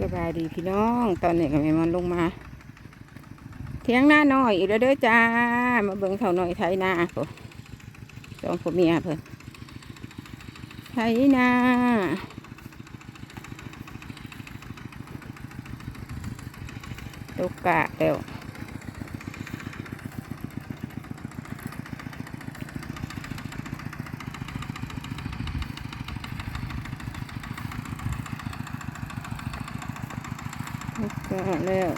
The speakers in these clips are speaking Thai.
สบายดีพี่น้อง ตอนนี้ก็แม่มันลงมา เที่ยงหน้าหน่อยอีกแล้วเด้อจ้า มาเบิ่งเขาหน่อยไทยนาโอ้สองผัวเมียเพิ่นไทยนาตกกะแล้ว ตกกแล้ว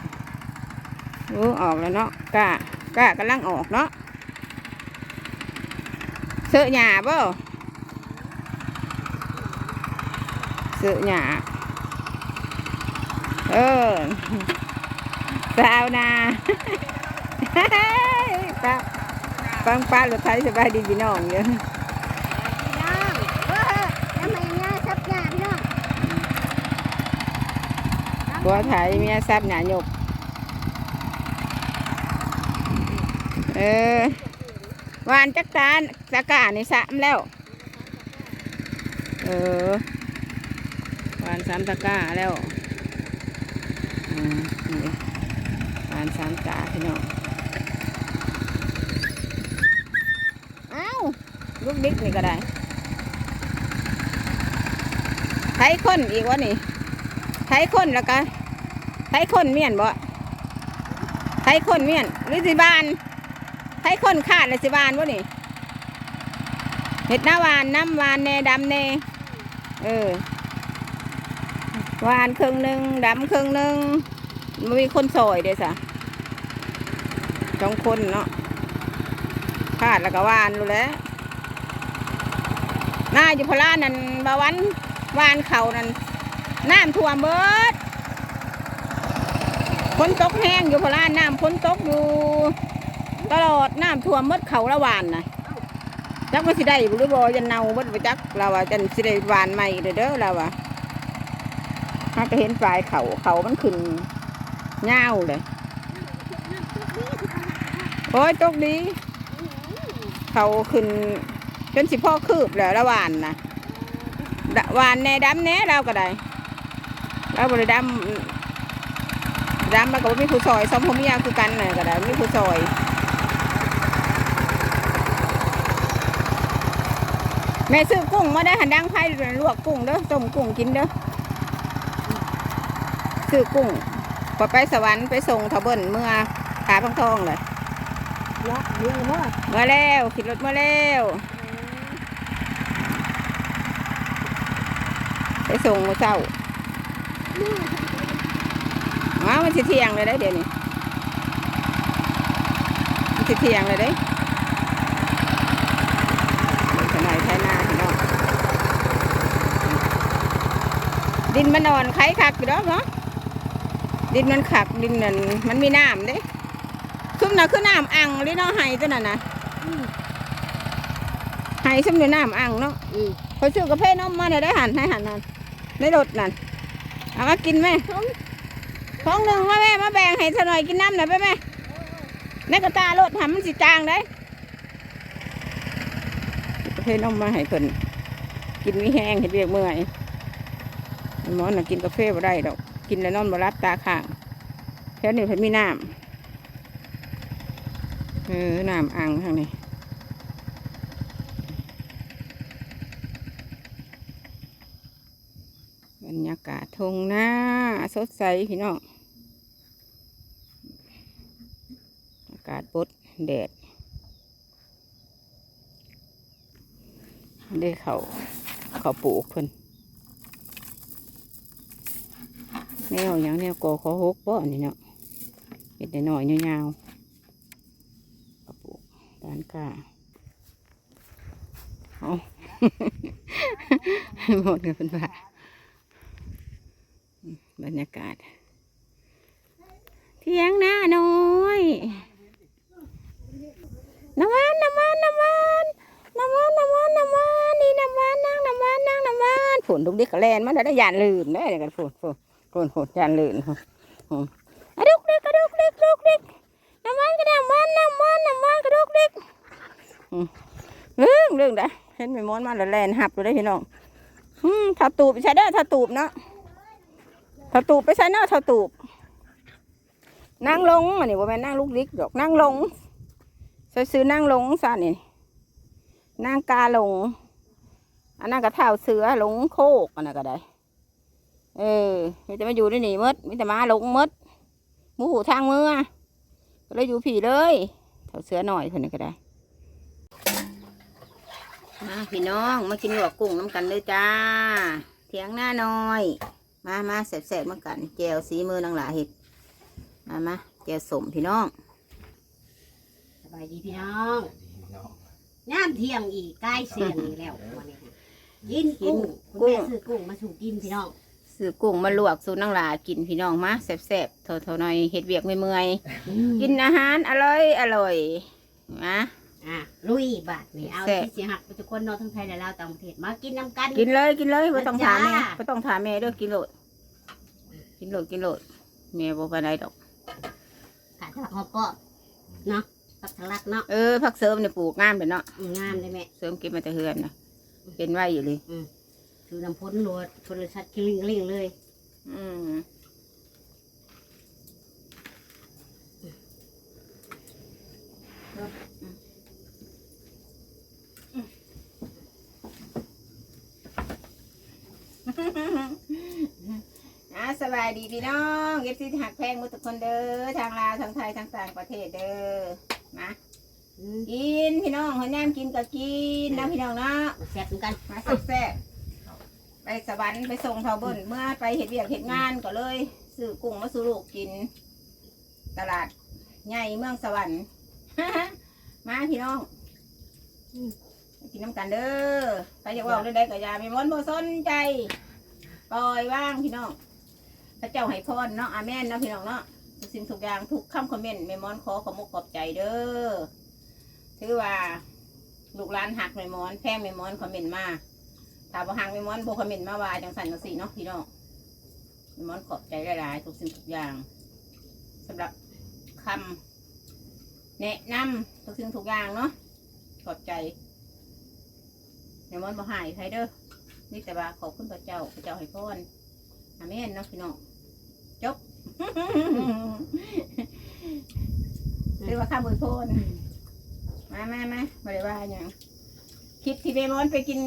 โอ้ออกแล้วเนาะกะกะกำลังออกเนาะเสือหยาบ่เสือหยาเออสาวนาป้าปังป้ารถไทยสบายดีพี่น้องเยอะ พี่น้องเออทำไมเนี่ยซับหน้าพี่น้อง ผัวไทยเมียซับหนาหยกเออวานจักตาตะกร้านี่สามแล้ว เออวานสามตะกร้าแล้วอืมนี่วานสามตาพี่น้องเอ้าลูกดิ๊กนี่ก็ได้ไทยคนอีกวะนี่ ทยคนแล้วก็ไทยคนเมียนบ่ไทยคนเมียนหรือสิบานไทยคนขาดเลยสิบานบ่นี่เห็ดหน้าวานน้ำวานแน่ดำแน่เออวานครึ่งหนึ่งดำครึ่งหนึ่งมันมีคนซอยเด้สะสองคนเนาะขาดแล้วก็วานรู้แล้วหน้าอยู่พลานั่นบาวันวานเขานั่น น้ำท่วมเบิดฝนตกแห้งอยู่พลานน้ำฝนตกอยู่ ตลอดน้ำท่วมเมดเขาละหวานนะจักว่าสิได้บ่หรือบ่ยันเนาเบิดไปจักเราว่าจันสิได้หวานใหม่เด้อเด้อเราว่าถ้าก็เห็นปลายเขาเขามันขึ้นเงาเลยโอ้ยตกดี เขาขึ้นจนสิพ่อคืบแล้วละหวานนะดะหวานแน่ดำแน่เราก็ได้ เราบริดำดำมันก็บ่มีผู้ซอยสองพ่อเมียคือกันน่ะก็ได้มีผู้ซอยแม่ซื้อกุ้งมาได้หันดังไผ่ลวกกุ้งเด้อต้มกุ้งกินเด้อซื้อกุ้งพอไปสวรรค์ไปส่งเถาเบิ้นเมื่อขาพังทองเลยเนาะเลี้ยงว่าเมื่อแล้วขี่รถเมื่อแล้วไปส่งเมื่อเช้า อ้าวมันสิเที่ยงเลยได้เดี๋ยวนี้มันสิเที่ยงเลยได้เดี๋ยวขน่อยไทยนาพี่น้องดินมันนอนไข่คักอยู่ดอกเนาะดินมันขักดินนั่นมันมีน้ำเด้ซุ่มน่ะคือน้ำอ่างเลยเนาะไห้ตัวนั้นน่ะไห้ซุ่มอยู่น้ำอ่างเนาะอืมพอซื้อกาแฟนมมาเนี่ยได้หันให้หันนั่นในรถนั่น เอามากินไหมท้องหนึ่งมาแม่มาแบ่งให้เธอหน่อยกินน้ำหน่อยไปแม่ในกระตารถทำมันสิจางได้ประเภทนมมาให้เพิ่นกินวิแห้งเห็ดเบียกเมื่อยหมอน่ะกินกาแฟบ่ได้ดอกกินแล้วนอนบ่รับตาข้างแค่นี้เพิ่นมีน้ำเออน้ำอ่างทางนี้ บรรยากาศทงหน้าสดใสพี่น้องอากาศบดแดดได้เขาเขาปลูกเพิ่นแนวอย่างแนวโกอขอฮกบ่อันนี้เนาะเห็ดได้หน่อยยาวๆเขาปลูกด้านกล้าเอาหมดกันเป็นว่า บรรยากาศ เที่ยงหน้าน้อยน้ำมันน้ำมันน้ำมันน้ำมันน้ำมันน้ำมันนี่น้ำมันนั่งน้ำมันนั่งน้ำมันฝนลูกดิกกระแลนมันได้ยานลื่นได้เดี๋ยวกันฝนฝนฝนฝนยานลื่นฝนฝนกระดุกดิกกระดุกดิกกระดุกดิกน้ำมันก็น้ำมันน้ำมันน้ำมันกระดุกดิกเรื่องเรื่องได้เห็นไหมมอนมาแล้วแลนหับเลยได้พี่น้องอืมถ้าตูบใช่ได้ถ้าตูบเนาะ ถาตูบไปใส่เนาถาตูบนั่งลงอันนี้ว่าแม่นั่งลูกลิกดอกนั่งลงซื้อนั่งลงซะนี่นั่งกาลง อันนั้นก็เท้าเสือลงโคกอันนั้นก็ได้เออมีแต่มาอยู่ในนี่หมดมีแต่มาลงมดมูหูทางเมือก็เลยอยู่ผีเลยเท้าเสือหน่อยคนนี้ก็ได้มาพี่น้องมากินหยวกกุ้งน้ำกันเลยจ้าเถียงหน้าน้อย มามาแสบๆมากันแจวสีมือนางหลาเห็ดมามาแจวสมพี่น้องสบายดีพี่น้องย่ามเที่ยงอีกใกล้เสียงอีกแล้ววันนี้กินกุ้งคุณแม่ซื้อกุ้งมาสู่กินพี่น้องซื้อกุ้งมาลวกสูตรนางหลากินพี่น้องมาแสบๆเท่าๆหน่อยเห็ดเวียกเมื่อยๆกินอาหารอร่อยอร่อยมา อะลุยบาทนี่เอาแซ่บ ที่เสียหักไปทุกคนเนอกทั้งไทยและลาวต่างประเทศมากินน้ำกัน กินเลยกินเลยไม่ต้องถามแม่จ้า ไม่ต้องถามแม่เด้วยกินโหลด กินโหลดกินโหลดแม่บอกไปไหนดอก ขาดทะลักหอบปอดเนาะกับทะลักเนาะเออผักเสริมเนี่ยปลูกงามเลยเนาะอืมงามเลยแม่ เสริมกินมาแต่เฮือนนะเป็นไว้อยู่เลยคือน้ำพ้นโหลดโทรศัพท์กลิ้งกลิ้งเลย อืม อะสบายดีพี่น้องเอฟซีหักแพงหมุทุกคนเด้อทางลาวทางไทยทางต่างประเทศเด้อมาอืมกินพี่น้องคนย่ามกินก็กินนะพี่น้องเนาะมาแซ่บเหมือนกันมาแซ่บๆไปสวรรค์ไปส่งเทาเบิ้ลเมื่อไปเห็ดเวียกเห็ดงานก็เลยซื้อกุ้งมาสู่ลูกกิน ตลาดใหญ่เมืองสวรรค์มาพี่น้องไปกินน้ำกันเด้อไปอยากเว่าเรื่องใดก็อย่าไปม้วนบ่สนใจ ปล่อยว่างพี่น้องพระเจ้าให้พรเนาะอาเมนเนาะพี่น้องเนาะทุกสิ่งทุกอย่างทุกคำคอมเมนต์แม่มอนขอขอบมกขอบใจเด้อถือว่าลูกหลานหักแม่มอนแพงแม่มอนคอมเมนต์มาถ้าบ่หักแม่มอนบ่คอมเมนต์มาว่าจังสันจังสี่เนาะพี่น้องแม่มอนขอบใจหลายๆทุกสิ่งทุกอย่างสำหรับคำแนะนำทุกสิ่งทุกอย่างเนาะขอบใจแม่มอนบ่หายใครเด้อ นี่แต่ว่าขอบคุณพระเจ้าพระเจ้าให้พรอาเมนเนาะพี่น้องจบเรียกว่าข้ามบุญโพนมามามาบริว่าอย่างคลิปที่เบมอนไปกิน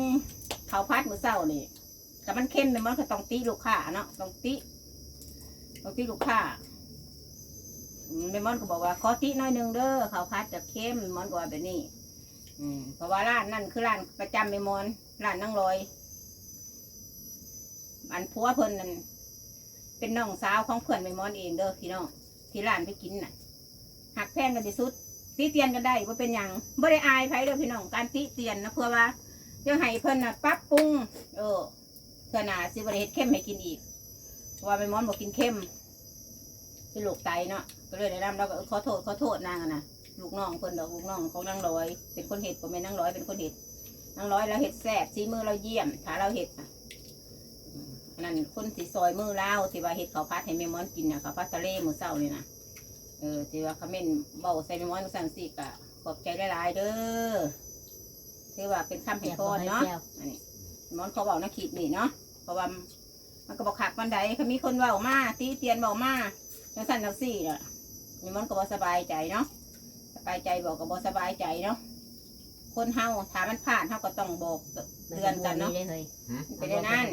ข้าวพัดมื้อเช้านี่แต่มันเข้มเบมอนก็ต้องตีลูกค้าเนาะต้องตีต้องตีลูกค้าอืมเบมอนก็บอกว่าขอตีหน้อยหนึงเด้อข้าวพัดจะเข้มเบมอนก็ว่าแบบนี้อืมเพราะว่าร้านนั่นคือร้านประจำเบมอนร้านนั่งลอย อันผัวเพิ่นนั่นเป็นน้องสาวของเพื่อนเบมอนเองเด้อพี่น้องที่ร้านไปกินน่ะหักแพงกันที่สุดติเตียนกันได้ว่าเป็นอย่างบ่ได้อายไผเด้อพี่น้องการติเตียนนะเพื่อว่าจะให้เพิ่นน่ะปรับปรุงเออเพื่อหนาสิบ่ได้เฮ็ดเข้มให้กินอีกว่าแม่มอนบ่กินเข้มเป็นโรคไตเนาะก็เลยได้นำเราก็ขอโทษขอโทษนางอะนะลูกน้องเพิ่นดอกลูกน้องของนางร้อย เป็นคนเฮ็ดบ่แม่นนางร้อยเป็นคนเฮ็ดนางร้อยเราเฮ็ดแซ่บสีมือเราเยี่ยมถ้าเราเฮ็ด น่ะอืมอันนั้นคนสิซอยมือเราที่ว่าเฮ็ดข้าวผัดให้แม่มอนกินน่ะข้าวผัดทะเลมื้อเช้านี่นะเออที่ว่าเขาเม่นเบาใส่เมมอนสั่งสิกะขอบใจหลายๆเด้อที่ว่าเป็นคำให้พรเนาะอันนี้เมมอนเขาเบานะขีดนี่เนาะเพราะว่ามันก็บอกขักวันใดเขามีคนเบามาตีเตียนเบามาจังสั่นจังสี่เนาะเมมอนก็บอสบายใจเนาะสบายใจบอกก็บอสบายใจเนาะคนเฮาถ้ามันผ่านเฮาก็ต้องบอกเตือนกันเนาะได้เลยไปได้นั่น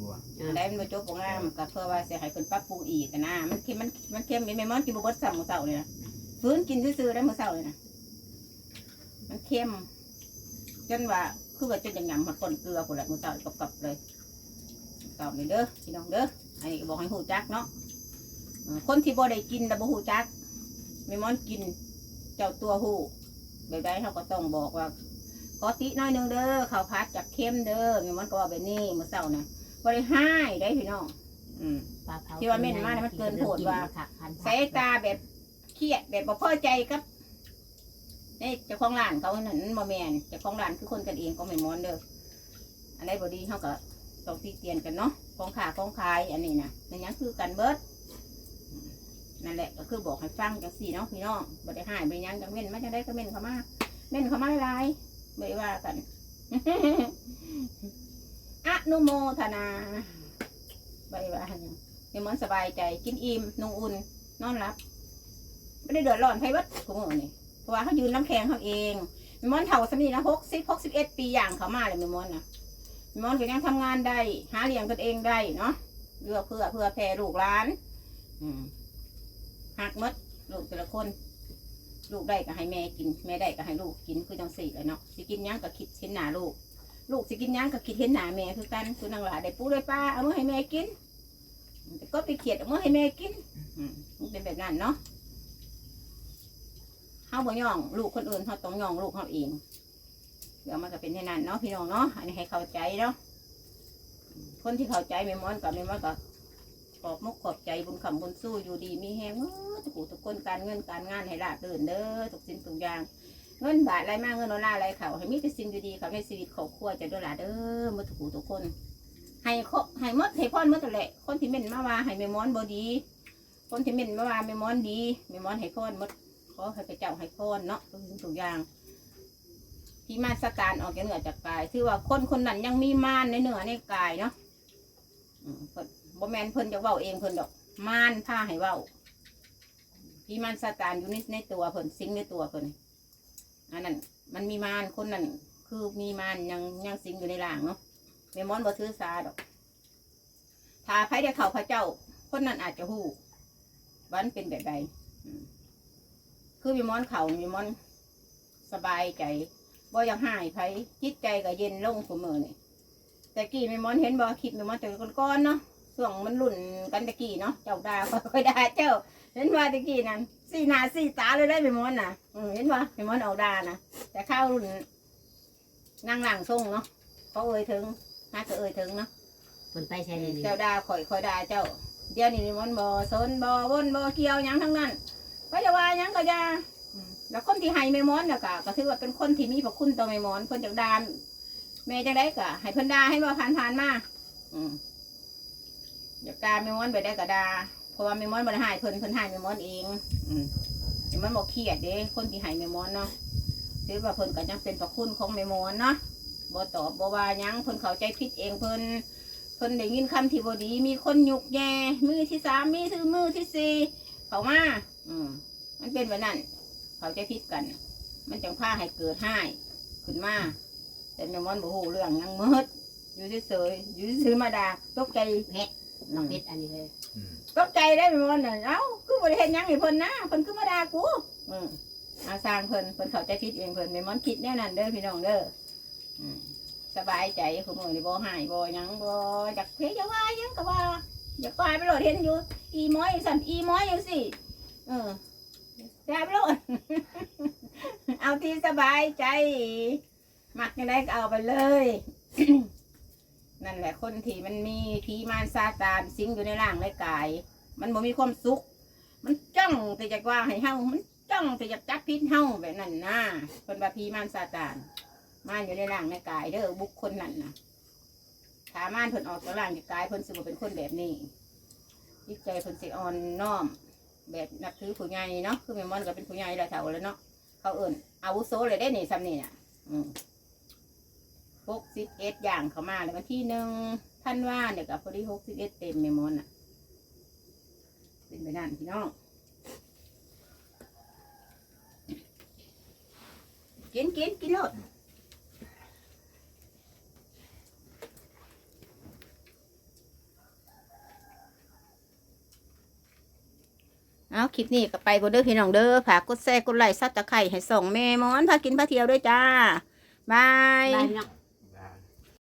บัวอืมเหลืองบัวได้มันมาจบของงามก็เพื่อว่าเสียหายคนปรับปรุงอีกอะนะมันเค็มมันมันเค็มมีเมมอนกินบเบดสั่งมือเสาเลยนะฟื้นกินซื่อๆได้มือเสาเลยนะมันเค็มจนว่าคือว่าจนอย่างหยำมันก้นเกลือคนละมือเสากับๆเลยเสาเลยเด้อพี่น้องเด้ออันนี้ก็บอกให้หูจักเนาะเออคนที่บ่ได้กินแต่บ่หูจักเมมอนกินเจ้าตัวหูแบบใดเขาก็ต้องบอกว่าขอติหน้อยหนึงเด้อข้าวผัดจากเค็มเด้อเมมอนก็ว่าแบบนี้มือเสานะ บริห้ายได้พี่น้องอืม ปลาเผาที่ว่าเม่นมาเนี่ยมันเกินโหดว่าสายตาแบบเครียดแบบบ่พอใจกับนี่เจ้าของร้านเขาหนั่นบ่แมนเจ้าของร้านคือคนกันเองก็ไม่มอนเด้ออันไหนบ่ดีเขาก็ต้องตีเตียนกันเนาะของขาของขายอันนี้นะมันยังคือกันเบิดอืมนั่นแหละก็คือบอกให้ฟังจังสี่เนาะพี่น้องบ่ได้หายบ่ได้หยังจังเม่นมาจังได้ก็เม่นเขามาเม่นเขามาหลายๆบ่ได้ว่ากันอ นุโมทนาใบว่าหันยังแม่มอนสบายใจกินอิ่มนุ่งอุ่น นอนหลับไม่ได้เดือดร้อนใครวัดทุกมื้อนี่เพราะว่าเขายืนน้ำแข็งเขาเองม่มอนเฒ่าสมีนะหกสิบหกสิบเอ็ดปีอย่างเขามาเลยม่มอนนะม่มอนก็ยังทำงานได้ หาเลี้ยงตนเองได้เนาะเพื่อเพื่อเพื่อแผ่ลูกหลานอืหักมดลูกแต่ละคน ลูกได้ก็ให้แม่กิน แม่ได้ก็ให้ลูกกินคือจังสี่เลยเนาะสิกินยังก็คิดเห็นหนาลูก ลูกสิกินยังก็คิดเห็นหน้าแม่คือกันคือนางหลาได้ปูได้ปลาเอามาให้แม่กินก็ไปเขียดเอามาให้แม่กินมันเป็นแบบนั้นเนาะเฮาบ่ย่องลูกคนอื่นเฮาต้องย่องลูกเฮาเองเดี๋ยวมันก็เป็นแน่นั้นเนาะพี่น้องเนาะอันนี้ให้เข้าใจเนาะคนที่เข้าใจแม่มอนกับแม่มอนก็ขอบมุกขอบใจบุญคำบุญสู้อยู่ดีมีแหงเมื่อทุกทุกคนการเงินการงานให้ราบรื่นเด้อทุกสิ่งทุกอย่าง เงินบาทไรมากเงินดอลลาร์ไรเขาให้มีแต่สิ่งดีๆเขาในชีวิตครอบครัวจะดอลลาร์เด้อมื่อทุกผู้ทุกคน ให้คให้มดให้พ่อนมดนั่นแหละ คนที่เม่นมาว่าให้แม่มอนบดี คนที่เม่นมาว่าแม่มอนดีแม่มอนให้พ่อนมดขอให้พระเจ้าให้พ่อนเนาะทุกสิ่งทุกอย่าง ที่มาสตานออกจากเหนือจากกายถือว่าคนคนนั้นยังมีม่ารในเหนือในกายเนาะเพิ่นบ่แมนเพิ่นจะเว้าเองเพิ่นดอกม่ารพาให้เว้าพี่มารซาตานอยู่ในในตัวเพิ่นสิงในตัวเพิ่น อันนั้นมันมีมารคนนั้นคือมีมารยังยังสิงอยู่ในร่างเนาะแม่มอนบ่ถือสาดอกถ้าใครได้เข้าพระเจ้า คนนั้นอาจจะฮู้วันเป็นแบบใดคือม่มอนเขาม่มอนสบายใจบ่ยังหายไผจิตใจก็เย็นลงเสมอนี่แต่กี้ม่มอนเห็นบ่คลิปม่มอนแต่ก่อนๆเนาะช่วงมันรุ่นกันตะกี้เนาะเจ้าดาค่อยๆด่าเจ้าเห็นว่าตะกี้นั่น สี่หน้าสี่ตาเลยได้ไปมอนน่ะอืมเห็นว่าไปมอนออกดานะแต่ข้าวรุ่นนางหลังส่งเนาะเขาเอ่ยถึงน่าจะเอ่ยถึงเนาะคนไปใช้เลยนี่เจ้าดาข่อยข่อยด่าเจ้า เดี๋ยวนี้ไปมอนบ่สนบ่วนบ่เกี่ยวหยังทั้งนั้นก็จะว่าหยังก็จะอืมแล้วคนที่ให้แม่มอนน่ะก็ก็ถือว่าเป็นคนที่มีพระคุณต่อแม่มอนเพิ่นจากดานแม่จังได้ก็ให้เพิ่นด่าให้ว่าผ่านๆมาอืมอยากด่าแม่มอนไปได้ก็ด่า เพราะว่าแม่มอนบ่ได้ใหายเพิ่นเพิ่นใหายแม่มอนเอง อืมแม่มอนบ่เครียดเด้คนที่ใหายแม่มอนเนาะถือว่าเพิ่นก็ยังเป็นพระคุณของแม่มอนเนาะบ่ตอบบ่ว่าหยังเพิ่นเข้าใจผิดเองเพิ่นเพิ่นได้ยินคำที่บ่ดี มีคนยุกแย่มือที่สามมีถือมือที่สี่เข้ามาอืมมันเป็นแบบนั้นเข้าใจผิดกัน มันจังพาให้เกิดให้ขึ้นมาแต่แม่มอนบ่ฮู้เรื่องหยังหมืดอยู่เฉยๆอยู่ซื่อๆมาด่าตกใจเพช รน้องเพชรอันนี้เลยอืมตกใจได้ไปหมดน่ะเอ้าคือบ่ได้เฮ็ดหยังให้เพิ่นนะเพิ่นคือมาด่ากูอืมอาสร้างเพิ่นเพิ่นเข้าใจผิดเองเพิ่นไม่มอนคิดแนวนั้นเด้อพี่น้องเด้ออืมสบายใจคือมื้อนี้บ่หายบ่หยังบ่จักเพจะว่าหยังก็ว่าอย่าปล่อยไปโลดเห็นอยู่ อีม้อยสั่นอีม้อยจังซี่เออได้ไปโลดเอาที่สบายใจ มักจังไดก็เอาไปเลย นั่นแหละคนที่มันมีผีมารซาตานสิงอยู่ในร่างในกาย มันบ่มีความสุข มันจ้องแต่จะว่าให้เฮามันจ้องแต่จะจับพิษเฮาแบบนั้นนะเป็นว่าผีมารซาตานมารอยู่ในร่างในกายเด้อบุคคลนั้นนะถ้ามารเพิ่นออกจากร่างจากกายเพิ่นสิบ่เป็นคนแบบนี้จิตใจเพิ่นสิอ่อนน้อม แบบนับถือผู้ใหญ่เนาะคือแม่มอนก็เป็นผู้ใหญ่แล้วเฒ่าแล้วเนาะเขาเอิ่นอาวุโสเลยได้นี่ซ้ำนี่น่ะ อืม หกสิบเอ็ดอย่างเขามาเลยวันที่หนึ่งท่านว่าเนี่ยกับพอดีหกสิบเอ็ดเต็มเมมอนอะ เป็นไปนั่นพี่น้อง กินกินกินโลดเอาคลิปนี้ก็ไปบนเด้อพี่น้องเด้อฝากกดแชร์กดไลค์ซับตะไคร่ให้ส่งแม่มอนพากินพาเที่ยวด้วยจ้า บายบาย